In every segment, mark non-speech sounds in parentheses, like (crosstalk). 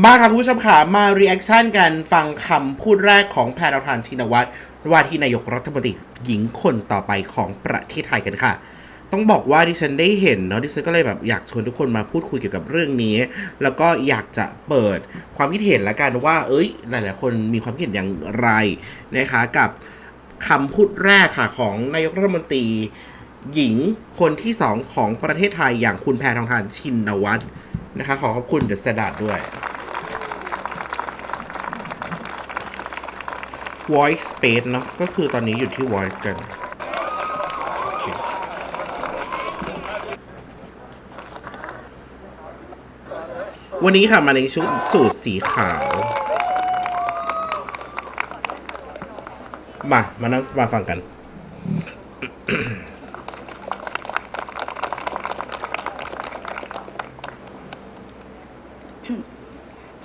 มาค่ะคุณผู้ชมค่ะมารีแอคชั่นกันฟังคำพูดแรกของแพทองทานชินวัตรว่าที่นายกรัฐมนตรีหญิงคนต่อไปของประเทศไทยกันค่ะ ต้องบอกว่าดิฉันได้เห็นเนาะดิฉันก็เลยแบบอยากชวนทุกคนมาพูดคุยเกี่ยวกับเรื่องนี้ แล้วก็อยากจะเปิดความคิดเห็นละกันว่า เอ้ย หลาย ๆ คนมีความคิดเห็นอย่างไรนะคะกับคำพูดแรกค่ะของนายกรัฐมนตรีหญิงคนที่สองของประเทศไทยอย่างคุณแพทองทานชินวัตรนะคะ ขอขอบคุณเดอะสแตนดาร์ดด้วย voice space เนาะก็คือตอนนี้อยู่ที่ voice กันโอเควันนี้ค่ะ มาในชุดสูทสีขาว มา มานั่งมาฟังกัน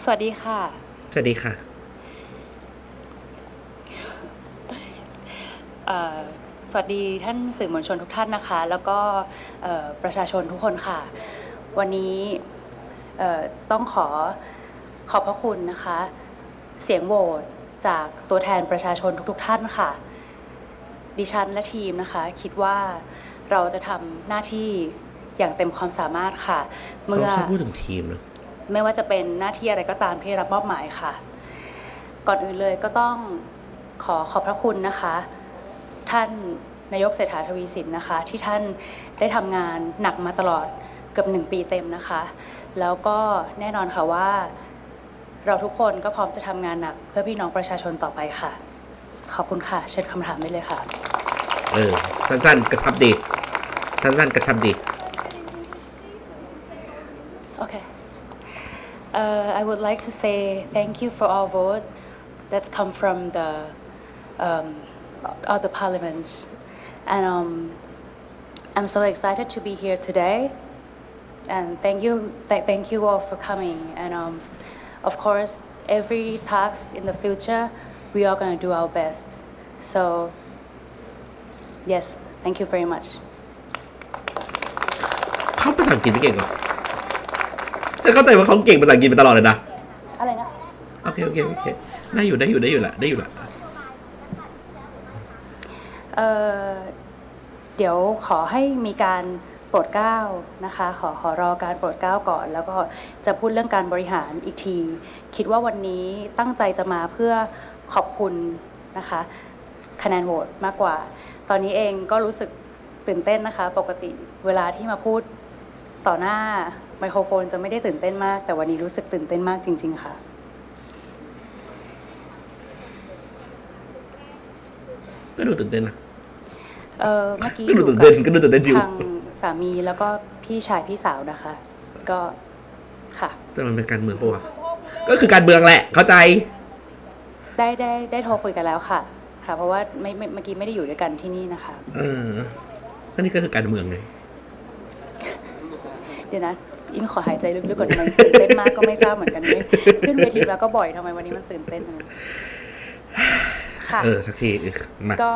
สวัสดีค่ะ สวัสดีค่ะ เอ่อ สวัสดีท่านสื่อมวลชนทุกท่านนะคะ แล้วก็เอ่อประชาชนทุกคนค่ะ วันนี้เอ่อต้องขอขอบพระคุณนะคะ เสียงโหวตจากตัวแทนประชาชนทุกๆท่านค่ะ ดิฉันและทีมนะคะ คิดว่าเราจะทำหน้าที่อย่างเต็มความสามารถค่ะเขาเมื่อชอบพูดถึงทีมนะไม่ว่าจะเป็นหน้าที่อะไรก็ตามที่ได้รับมอบหมายค่ะ ก่อนอื่นเลยก็ต้องขอขอบพระคุณนะคะ ท่านนายกเศรษฐาทวีสินนะคะ ที่ท่านได้ทำงานหนักมาตลอดเกือบหนึ่งปีเต็มนะคะ แล้วก็แน่นอนค่ะว่า เราทุกคนก็พร้อมจะทำงานหนัก เพื่อพี่น้องประชาชนต่อไปค่ะ ขอบคุณค่ะ เชิญคำถามได้เลยค่ะ เออ สั้นๆ กระชับดี สั้นๆ กระชับดี Okay. Uh, I would like to say thank you for all vote that come from the um, other parliaments, and um, I'm so excited to be here today. And thank you, th- thank you all for coming. And um, of course, every task in the future, we are going to do our best. So, yes, thank you very much. เขาภาษาอังกฤษไม่เก่งเหรอฉันเข้าใจว่าเขาเก่งภาษาอังกฤษมาตลอดเลยนะ อะไรนะ โอเค โอเค โอเค ได้อยู่ ได้อยู่ ได้อยู่ละ ได้อยู่ละ เอ่อเดี๋ยวขอให้มีการโปรดเกล้านะคะ ขอขอรอการโปรดเกล้าก่อน แล้วก็จะพูดเรื่องการบริหารอีกที คิดว่าวันนี้ตั้งใจจะมาเพื่อขอบคุณนะคะ คะแนนโหวตมากกว่า ตอนนี้เองก็รู้สึกตื่นเต้นนะคะ ปกติเวลาที่มาพูดต่อหน้าไมโครโฟนจะไม่ได้ตื่นเต้นมาก แต่วันนี้รู้สึกตื่นเต้นมากจริง ๆ ค่ะ ก็ดูตื่นเต้นนะ เออเมื่อกี้ก็อดูยู่ตื่นกัเต้นบก็ดูตื่นเต้นอยู่ทางสามีแล้วก็พี่ชายพี่สาวนะคะ ก็ค่ะ แต่มันเป็นการเมืองปะวะก็คือการเมืองแหละ เข้าใจ ได้ได้ได้โทรคุยกันแล้วค่ะ ค่ะ เพราะว่าไม่ไม่เมื่อกี้ไม่ได้อยู่ด้วยกันที่นี่นะคะ เออก็นี่ก็คือการเมืองไงเดี๋ยวนะอิงขอหายใจลึกๆก่อนมันตื่นเต้นมากก็ไม่ทราบเหมือนกันไม่ขึ้นเวทีแล้วก็บ่อยทำไมวันนี้มันตื่นเต้นจังค่ะเออสักทีเออมาก็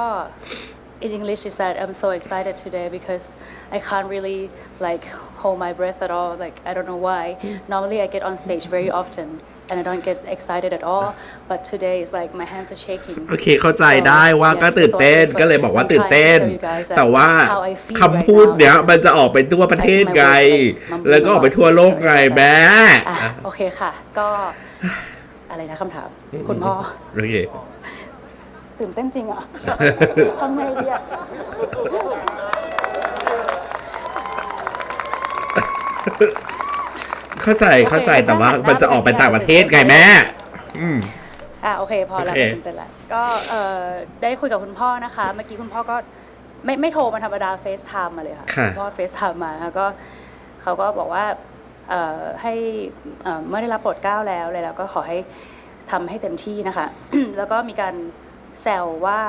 in English is that I'm so excited today because I can't really like hold my breath at all. Like I don't know why. Normally I get on stage very often and I don't get excited at all. But today it's like my hands are shaking. โอเค เข้าใจได้ว่าก็ตื่นเต้นก็เลยบอกว่าตื่นเต้น แต่ว่าคำพูดเนี้ยมันจะออกไปทั่วประเทศไง แล้วก็ออกไปทั่วโลกไงแม่อะอะโอเคค่ะ ก็อะไรนะคำถาม คุณพ่อ โอเค ตื่นเต้นจริงอะทำไงดีอะเข้าใจเข้าใจแต่ว่ามันจะออกไปต่างประเทศไงแม่ อืม อะโอเค พอแล้วโอเค ไม่ตื่นเต้นละก็เอ่อได้คุยกับคุณพ่อนะคะ เมื่อกี้คุณพ่อก็ไม่ไม่โทรมาธรรมดาเฟซไทม์มาเลยค่ะค่ะณพ่อเฟซไทม์มาแล้วก็เขาก็บอกว่าเอ่อให้เอ่อเมื่อได้รับโปรดเกล้าแล้วเลยแล้วก็ขอให้ทำให้เต็มที่นะคะ แล้วก็มีการ แซวว่า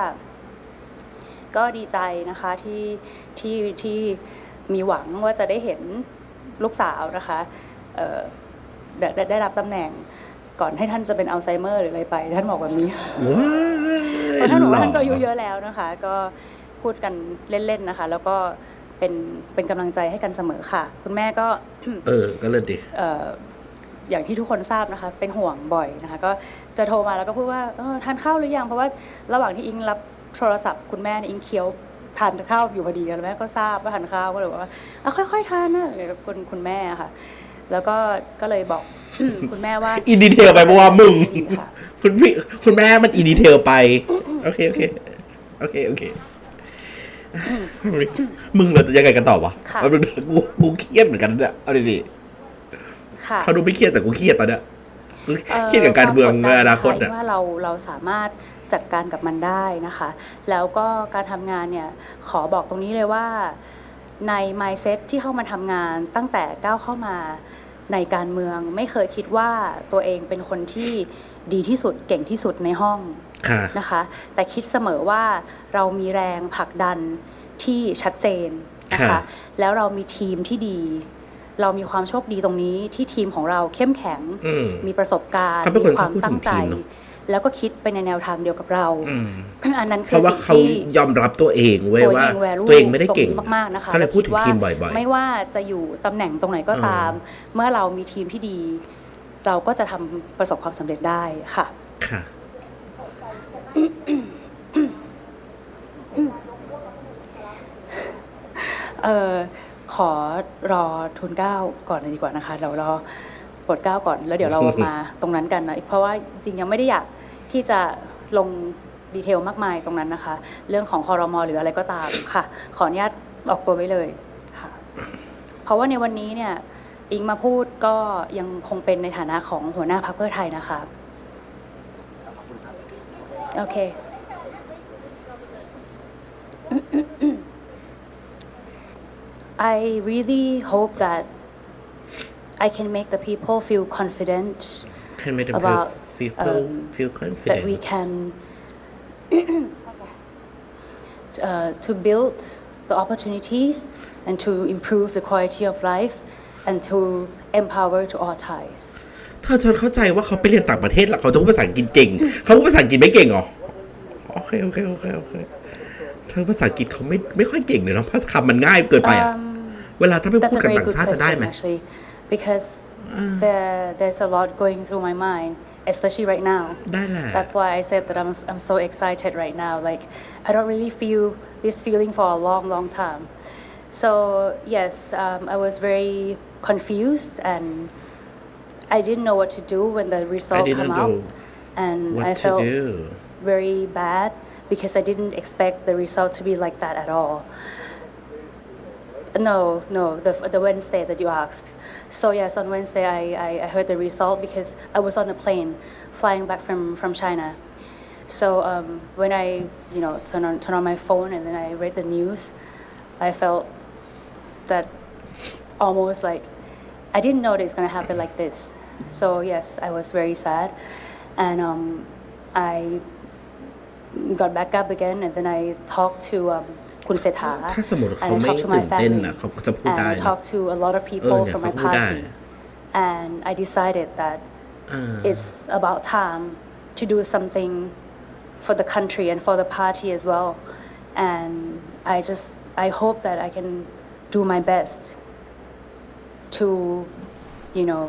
ก็ดีใจนะคะที่ที่ที่มีหวังว่าจะได้เห็นลูกสาวนะคะเอ่อได้ได้ได้รับตำแหน่งก่อนให้ท่านจะเป็นอัลไซเมอร์หรืออะไรไป ท่านบอกแบบนี้ว้าเพราะท่านบอกว่าท่านก็อายุหล่เยอะแล้วนะคะ ก็พูดกันเล่นๆนะคะ แล้วก็เป็นเป็นกำลังใจให้กันเสมอค่ะ คุณแม่ก็ เออก็เลิศดิเอ่ออย่างที่ทุกคนทราบนะคะ เป็นห่วงบ่อยนะคะ ก็ จะโทรมาแล้วก็พูดว่าเออทานข้าวหรือยังเพราะว่าระหว่างที่อิงรับโทรศัพท์คุณแม่เนี่ยอิงเคี้ยวทานข้าวอยู่พอดีแล้วแม่ก็ทราบว่าทานข้าวก็เลยบอกว่าอะค่อยๆทานนะกับคุณคุณแม่ค่ะ แล้วก็ก็เลยบอกคุณแม่ว่าอินดีเทลไปเพราะว่ามึงค่ะคุณพี่คุณแม่มันอินดีเทลไป โอเคโอเคโอเคโอเคมึงเราจะยังไงกันต่อวะค่ะเอาดูกูกูเครียดเหมือนกันเนี่ยเอาดิค่ะเขาดูไม่เครียดแต่กูเครียดตอนเนี้ยกูอ่อเครียดกับการเมืองในอนาคตวมกดเนี่ยดัว่าเราเราสามารถจัดการกับมันได้นะคะ แล้วก็การทำงานเนี่ยขอบอกตรงนี้เลยว่าใน mindset ที่เข้ามาทำงานตั้งแต่ก้าวเข้ามาในการเมืองไม่เคยคิดว่าตัวเองเป็นคนที่ดีที่สุดเก่งที่สุดในห้องค่ะนะคะ แต่คิดเสมอว่าเรามีแรงผลักดันที่ชัดเจนนะคะค่ะแล้วเรามีทีมที่ดี เรามีความโชคดีตรงนี้ที่ทีมของเราเข้มแข็งอืมมีประสบการณ์เขาเป็นคนมีความชอบพูดถึงตั้งใจทีมเนอะแล้วก็คิดไปในแนวทางเดียวกับเราอืมอันนั้นเพคือราะว่าสิ่งเขาที่ยอมรับตัวเองเว้ยตัวว่าเอง value ตัวเองไม่ได้เก่งตรนี้มากๆนะคะเขาเลยพูดถึงแวทีคิมบ่อยไม่ว่าจะอยู่ตำแหน่งตรงไหนก็ตาม เมื่อเรามีทีมที่ดี เราก็จะทำประสบความสำเร็จได้ค่ะๆค่ะเออ ขอรอทุนเกล้าก่อนเลยดีกว่านะคะเดี๋ยวรอโปรดเกล้าก่อนแล้วเดี๋ยวเรามาตรงนั้นกันนะเพราะว่าจริงๆยังไม่ได้อยากที่จะลงดีเทลมากมายตรงนั้นนะคะ เรื่องของคอรมอหรืออะไรก็ตามค่ะ ขออนุญาตออกตัวไว้เลยค่ะ เพราะว่าในวันนี้เนี่ยอิงมาพูดก็ยังคงเป็นในฐานะของหัวหน้าพรรคเพื่อไทยนะคะโอเค I really hope that I can make the people feel confident Can make them About, people um, feel confident that we can uh, to build the opportunities and to improve the quality of life and to empower to all ties. เธอฉันเข้าใจว่าเขาไปเรียนต่างประเทศแล้วเขาจะพูดภาษาอังกฤษเก่ง เขาพูดภาษาอังกฤษไม่เก่งเหรอ โอเค โอเค โอเค โอเค เธอภาษาอังกฤษเขาไม่ไม่ค่อยเก่งเลยเนาะภาษาคำมันง่ายเกินไปอะ Um, เวลาถ้าไป That's พู a ดกับ very ต่าง good ชาติจะได้ไหม question, actually, because there, there's a lot going through my mind, especially right now. ได้แหละ That's why I said that I'm, I'm so excited right now. Like, I don't really feel this feeling for a long, long time. So, yes, um, I was very confused and I didn't know what to do when the result didn't came know out. And what I to felt do very bad because I didn't expect the result to be like that at all. No, no, the, the Wednesday that you asked. So yes, on Wednesday I, I, I heard the result because I was on a plane flying back from, from China. So um, when I, you know, turn on, turn on my phone and then I read the news, I felt that almost like I didn't know that it's gonna happen like this. So yes, I was very sad, and um, I got back up again, and then I talked to um, Kun Setha, ถ้าสมมติ and เขา I ไม่ talked to ตื่ my นเต้น family, อ่ะเขาก็จะพูด and ได้ I นะ talked to a lot of เออ people เนี่ย from เขา my พูดได้ party, and I decided that อ่า it's about time to do something for the country and for the party as well. And I just, I hope that I can do my best to, you know,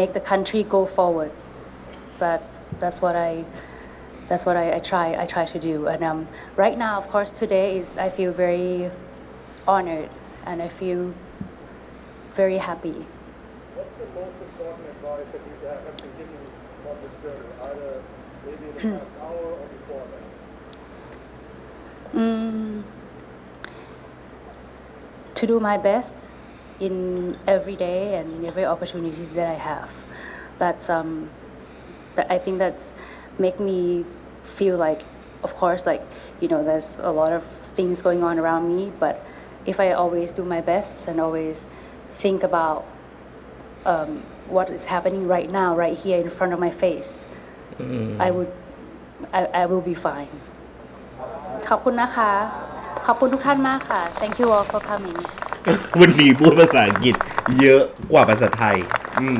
make the country go forward. That's, that's what I, that's what I, I try, I try to do. And um, right now, of course, today is, I feel very honored and I feel very happy. What's the most important advice that you have been given on this journey, either maybe in the past hour or before that? Mm, to do my best in every day and in every opportunities that I have. That's um, that I think that's make me feel like, of course, like you know, there's a lot of things going on around me, but if I always do my best and always think about um, what is happening right now, right here in front of my face, I would, I, I will be fine. ขอบคุณนะคะ ขอบคุณทุกท่านมากค่ะ Thank you all for coming (laughs) วันนี้พูดภาษาอังกฤษเยอะกว่าภาษาไทย อืม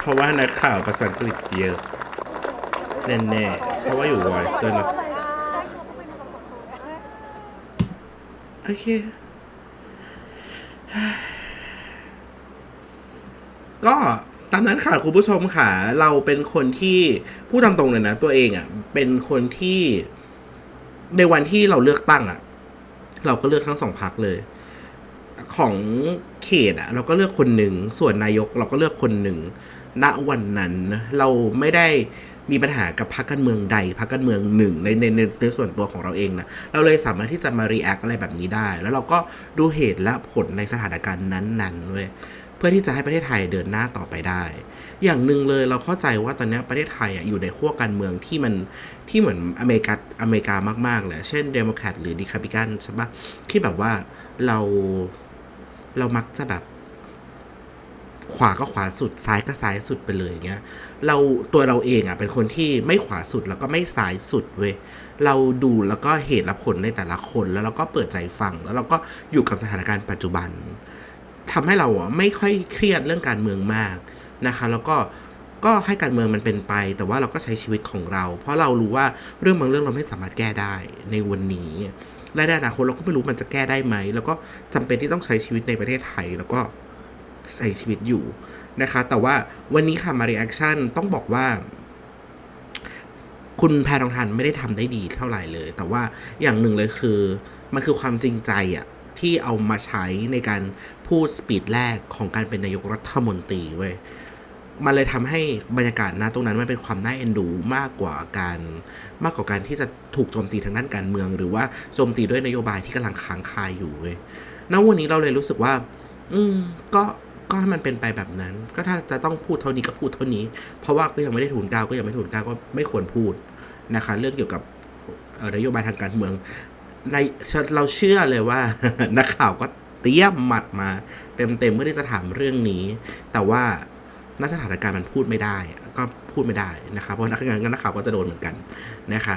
เพราะว่านักข่าวภาษาอังกฤษเยอะ แน่ๆ เพราะว่าอยู่ Voice ด้วยนะโอเค ก็ตามนั้นค่ะคุณผู้ชมค่ะ เราเป็นคนที่พูดตามตรงเลยนะ ตัวเองอะ่ะ เป็นคนที่ในวันที่เราเลือกตั้งอะ่ะ เราก็เลือกทั้งสองพักเลย ของเขตอะ่ะ เราก็เลือกคนหนึ่งส่วนนายกเราก็เลือกคนหนึ่งณวันนั้น เราไม่ได้ มีปัญหากับพรรคการเมืองใดพรรคการเมืองหนึ่งในในในในส่วนตัวของเราเองนะเราเลยสามารถที่จะมารีแอคอะไรแบบนี้ได้ แล้วเราก็ดูเหตุและผลในสถานการณ์นั้นๆเว้ยเพื่อที่จะให้ประเทศไทยเดินหน้าต่อไปได้ อย่างหนึ่งเลยเราเข้าใจว่าตอนนี้ประเทศไทยอะอยู่ในขั้วการเมืองที่มันที่เหมือนอเมริกาอเมริกามากๆเลยเช่นเดโมแครตหรือดิคาบิกันใช่ปะที่แบบว่าเราเรามักจะแบบ ขวาก็ขวาสุดซ้ายก็ซ้ายสุดไปเลยอย่างเงี้ยเราตัวเราเองอะเป็นคนที่ไม่ขวาสุดแล้วก็ไม่ซ้ายสุดเว้ยเราดูแล้วก็เหตุและผลในแต่ละคนแล้วเราก็เปิดใจฟังแล้วเราก็อยู่กับสถานการณ์ปัจจุบันทำให้เราอะไม่ค่อยเครียดเรื่องการเมืองมากนะคะ แล้วก็ก็ให้การเมืองมันเป็นไป แต่ว่าเราก็ใช้ชีวิตของเรา เพราะเรารู้ว่าเรื่องบางเรื่องเราไม่สามารถแก้ได้ในวันนี้และในอนาคตเราก็ไม่รู้มันจะแก้ได้ไหม แล้วก็จำเป็นที่ต้องใช้ชีวิตในประเทศไทยแล้วก็ ใช้ชีวิตอยู่นะคะ แต่ว่าวันนี้ค่ะมารีแอคชั่นต้องบอกว่า คุณแพรทองทานไม่ได้ทำได้ดีเท่าไหร่เลย แต่ว่าอย่างหนึ่งเลยคือ มันคือความจริงใจอะที่เอามาใช้ในการพูดสปีดแรกของการเป็นนายกรัฐมนตรีเว้ยมันเลยทำให้บรรยากาศนะตรงนั้นมันเป็นความน่าเอ็นดูมากกว่าการมากกว่าการที่จะถูกโจมตีทางด้านการเมือง หรือว่าโจมตีด้วยนโยบายที่กำลังค้างคาอยู่เว้ยณวันนี้เราเลยรู้สึกว่า อืม ก็ ก็ให้มันเป็นไปแบบนั้น ก็ถ้าจะต้องพูดเท่านี้ก็พูดเท่านี้ เพราะว่าก็ยังไม่ได้ทุนก้าวก็ยังไม่ทุนก้าวก็ไม่ควรพูดนะคะ เรื่องเกี่ยวกับนโยบายทางการเมืองในเราเชื่อเลยว่านักข่าวก็เตรียมหมัดมาเต็มๆเพื่อที่จะถามเรื่องนี้ แต่ว่าณสถานการณ์มันพูดไม่ได้ ก็พูดไม่ได้นะคะเพราะนักงานนักข่าวก็จะโดนเหมือนกันนะคะ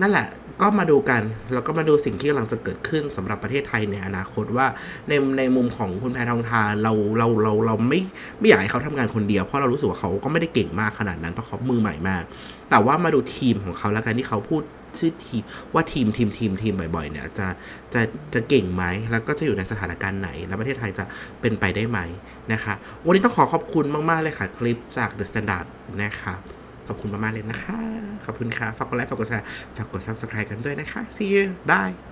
นั่นแหละก็มาดูกัน แล้วก็มาดูสิ่งที่กำลังจะเกิดขึ้นสำหรับประเทศไทยในอนาคตว่าในในมุมของคุณแพทองทานเราเราเราเราไม่ไม่อยากให้เขาทำงานคนเดียว เพราะเรารู้สึกว่าเขาก็ไม่ได้เก่งมากขนาดนั้นเพราะเขามือใหม่มาก แต่ว่ามาดูทีมของเขาแล้วกันที่เขาพูดชื่อทีมว่าทีมทีมทีมทีมบ่อยๆเนี่ยจะจะจะเก่งไหมแล้วก็จะอยู่ในสถานการณ์ไหน แล้วประเทศไทยจะเป็นไปได้ไหมนะคะ วันนี้ต้องขอขอบคุณมากๆเลยค่ะคลิปจาก The Standard นะคะ อบคุณมากๆเลยนะคะ ขอบคุณค่ะ ฝากกดไลค์ ฝากกดแชร์ ฝากกด subscribe กันด้วยนะคะ see you bye